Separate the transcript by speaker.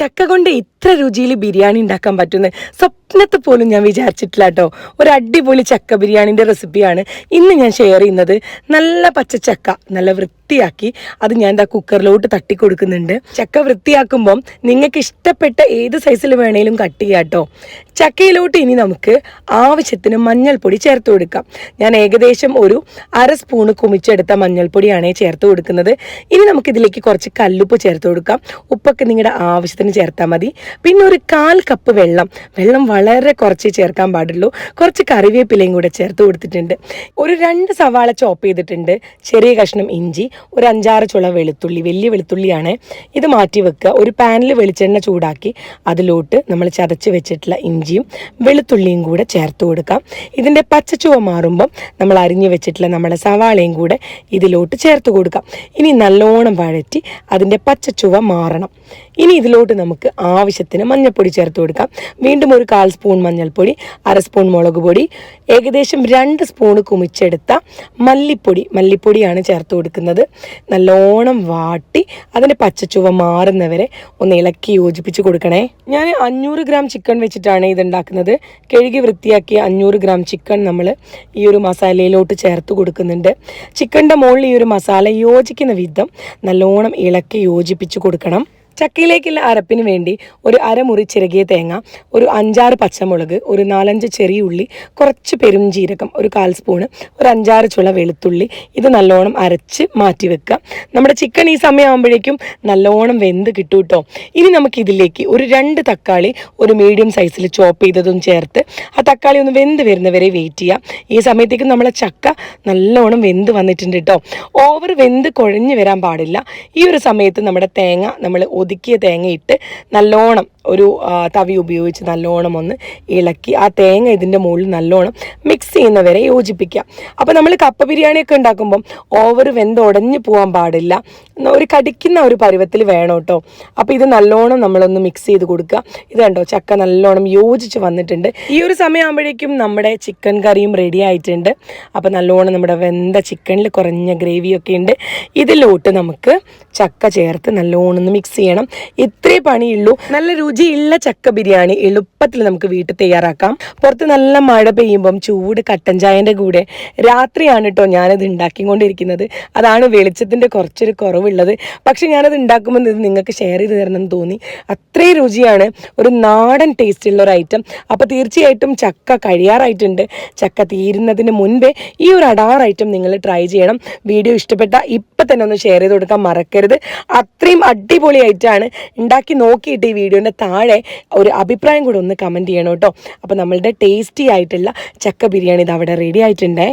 Speaker 1: ചക്ക കൊണ്ട് ഇത്ര രുചിയിൽ ബിരിയാണി ഉണ്ടാക്കാൻ പറ്റുന്നത് സ്വപ്നത്തെ പോലും ഞാൻ വിചാരിച്ചിട്ടില്ല കേട്ടോ. ഒരു അടിപൊളി ചക്ക ബിരിയാണിന്റെ റെസിപ്പിയാണ്. ഇന്ന് ഞാൻ ഷെയർ ചെയ്യുന്നത് നല്ല പച്ച ചക്ക നല്ല വൃത്തിയാക്കി അത് ഞാൻ എന്താ കുക്കറിലോട്ട് തട്ടി കൊടുക്കുന്നുണ്ട് ചക്ക വൃത്തിയാക്കുമ്പം നിങ്ങൾക്ക് ഇഷ്ടപ്പെട്ട ഏത് സൈസിൽ വേണേലും കട്ട് ചെയ്യാം കേട്ടോ. ചക്കയിലോട്ട് ഇനി നമുക്ക് ആവശ്യത്തിന് മഞ്ഞൾപ്പൊടി ചേർത്ത് കൊടുക്കാം. ഞാൻ ഏകദേശം ഒരു അര സ്പൂണ് കുമിച്ചെടുത്ത മഞ്ഞൾപ്പൊടിയാണ് ചേർത്ത് കൊടുക്കുന്നത്. ഇനി നമുക്കിതിലേക്ക് കുറച്ച് കല്ലുപ്പ് ചേർത്ത് കൊടുക്കാം. ഉപ്പൊക്കെ നിങ്ങളുടെ ആവശ്യത്തിന് ചേർത്താൽ മതി. പിന്നെ ഒരു കാൽ കപ്പ് വെള്ളം. വെള്ളം വളരെ കുറച്ച് ചേർക്കാൻ പാടുള്ളൂ. കുറച്ച് കറിവേപ്പിലയും കൂടെ ചേർത്ത് കൊടുത്തിട്ടുണ്ട്. ഒരു രണ്ട് സവാള ചോപ്പ് ചെയ്തിട്ടുണ്ട്. ചെറിയ കഷ്ണം ഇഞ്ചി ഒരു അഞ്ചാറ് ചുള വെളുത്തുള്ളി വലിയ വെളുത്തുള്ളിയാണ് ഇത് മാറ്റി വെക്കുക. ഒരു പാനിൽ വെളിച്ചെണ്ണ ചൂടാക്കി അതിലോട്ട് നമ്മൾ ചതച്ച് വെച്ചിട്ടുള്ള ഇഞ്ചിയും വെളുത്തുള്ളിയും കൂടെ ചേർത്ത് കൊടുക്കാം. ഇതിന്റെ പച്ചച്ചുവ മാറുമ്പം നമ്മൾ അരിഞ്ഞു വെച്ചിട്ടുള്ള നമ്മുടെ സവാളയും കൂടെ ഇതിലോട്ട് ചേർത്ത് കൊടുക്കാം. ഇനി നല്ലോണം വഴറ്റി അതിന്റെ പച്ചച്ചുവ മാറണം. ഇനി ഇതിലോട്ട് നമുക്ക് ആവശ്യത്തിന് മഞ്ഞൾപ്പൊടി ചേർത്ത് കൊടുക്കാം. വീണ്ടും ഒരു കാൽ സ്പൂൺ മഞ്ഞൾപ്പൊടി അര സ്പൂൺ മുളക് പൊടി ഏകദേശം രണ്ട് സ്പൂൺ കുമിച്ചെടുത്ത മല്ലിപ്പൊടി. മല്ലിപ്പൊടിയാണ് ചേർത്ത് കൊടുക്കുന്നത്. നല്ലോണം വാട്ടി അതിന്റെ പച്ചച്ചുവ മാറുന്നവരെ ഒന്ന് ഇളക്കി യോജിപ്പിച്ച് കൊടുക്കണേ. ഞാൻ അഞ്ഞൂറ് ഗ്രാം ചിക്കൻ വെച്ചിട്ടാണ് ഇത് ഉണ്ടാക്കുന്നത് കഴുകി വൃത്തിയാക്കി അഞ്ഞൂറ് ഗ്രാം ചിക്കൻ നമ്മൾ ഈ ഒരു മസാലയിലോട്ട് ചേർത്ത് കൊടുക്കുന്നുണ്ട്. ചിക്കന്റെ മുകളിൽ ഈ ഒരു മസാല യോജിക്കുന്ന വിധം നല്ലോണം ഇളക്കി യോജിപ്പിച്ച് കൊടുക്കണം. ചക്കയിലേക്കുള്ള അരപ്പിന് വേണ്ടി ഒരു അരമുറി ചിരകിയ തേങ്ങ ഒരു അഞ്ചാറ് പച്ചമുളക് ഒരു നാലഞ്ച് ചെറിയ ഉള്ളി കുറച്ച് പെരുംജീരകം ഒരു കാൽ സ്പൂണ് ഒരു അഞ്ചാറ് ചുള വെളുത്തുള്ളി ഇത് നല്ലോണം അരച്ച് മാറ്റി വെക്കുക. നമ്മുടെ ചിക്കൻ ഈ സമയമാകുമ്പോഴേക്കും നല്ലോണം വെന്ത് കിട്ടും കേട്ടോ ഇനി നമുക്ക് ഇതിലേക്ക് ഒരു രണ്ട് തക്കാളി ഒരു മീഡിയം സൈസിൽ ചോപ്പ് ചെയ്തതും ചേർത്ത് ആ തക്കാളി ഒന്ന് വെന്ത് വരുന്നവരെ വെയിറ്റ് ചെയ്യാം. ഈ സമയത്തേക്ക് നമ്മളെ ചക്ക നല്ലോണം വെന്ത് വന്നിട്ടുണ്ട് കേട്ടോ. ഓവർ വെന്ത് കുഴഞ്ഞു വരാൻ പാടില്ല. ഈ ഒരു സമയത്ത് നമ്മുടെ തേങ്ങ നമ്മൾ ഒതുക്കിയ തേങ്ങയിട്ട് നല്ലോണം ഒരു തവി ഉപയോഗിച്ച് നല്ലോണം ഒന്ന് ഇളക്കി ആ തേങ്ങ ഇതിന്റെ മുകളിൽ നല്ലോണം മിക്സ് ചെയ്യുന്നവരെ യോജിപ്പിക്കുക അപ്പോൾ നമ്മൾ കപ്പ ബിരിയാണിയൊക്കെ ഉണ്ടാക്കുമ്പം ഓവർ വെന്ത് ഉടഞ്ഞു പോകാൻ പാടില്ല. ഒരു കടിക്കുന്ന ഒരു പരുവത്തിൽ വേണം കേട്ടോ. അപ്പോൾ ഇത് നല്ലോണം നമ്മളൊന്ന് മിക്സ് ചെയ്ത് കൊടുക്കുക. ഇത് കണ്ടോ ചക്ക നല്ലോണം യോജിച്ച് വന്നിട്ടുണ്ട്. ഈ ഒരു സമയമാകുമ്പോഴേക്കും നമ്മുടെ ചിക്കൻ കറിയും റെഡി ആയിട്ടുണ്ട്. അപ്പോൾ നല്ലോണം നമ്മുടെ വെന്ത ചിക്കനിൽ കുറഞ്ഞ ഗ്രേവിയൊക്കെ ഉണ്ട്. ഇതിലോട്ട് നമുക്ക് ചക്ക ചേർത്ത് നല്ലോണം ഒന്ന് മിക്സ് ചെയ്യണം. ഇത്രേ പണിയുള്ളൂ. നല്ല രുചിയുള്ള ചക്ക ബിരിയാണി എളുപ്പത്തിൽ നമുക്ക് വീട്ടിൽ തയ്യാറാക്കാം. പുറത്ത് നല്ല മഴ പെയ്യുമ്പം ചൂട് കട്ടൻ ചായന്റെ കൂടെ രാത്രിയാണ് കേട്ടോ ഞാനത് ഉണ്ടാക്കിക്കൊണ്ടിരിക്കുന്നത്. അതാണ് വെളിച്ചത്തിന്റെ കുറച്ചൊരു കുറവുള്ളത്. പക്ഷേ ഞാനത് ഉണ്ടാക്കുമ്പോൾ ഇത് നിങ്ങൾക്ക് ഷെയർ ചെയ്ത് തരണം എന്ന് തോന്നി. അത്രയും രുചിയാണ്. ഒരു നാടൻ ടേസ്റ്റ് ഉള്ള ഒരു ഐറ്റം അപ്പോൾ തീർച്ചയായിട്ടും ചക്ക കഴിയാറായിട്ടുണ്ട്. ചക്ക തീരുന്നതിന് മുൻപേ ഈ ഒരു അടാർ ഐറ്റം നിങ്ങൾ ട്രൈ ചെയ്യണം. വീഡിയോ ഇഷ്ടപ്പെട്ട ഇപ്പം തന്നെ ഒന്ന് ഷെയർ ചെയ്ത് കൊടുക്കാൻ മറക്കരുത്. അത്രയും അടിപൊളി ആയിട്ടാണ് ഉണ്ടാക്കി നോക്കിയിട്ട് ഈ വീഡിയോന്റെ താഴെ ഒരു അഭിപ്രായം കൂടെ ഒന്ന് കമന്റ് ചെയ്യണം കേട്ടോ. അപ്പോൾ നമ്മളുടെ ടേസ്റ്റി ആയിട്ടുള്ള ചക്ക ബിരിയാണി ഇത് അവിടെ റെഡി ആയിട്ടുണ്ടേ.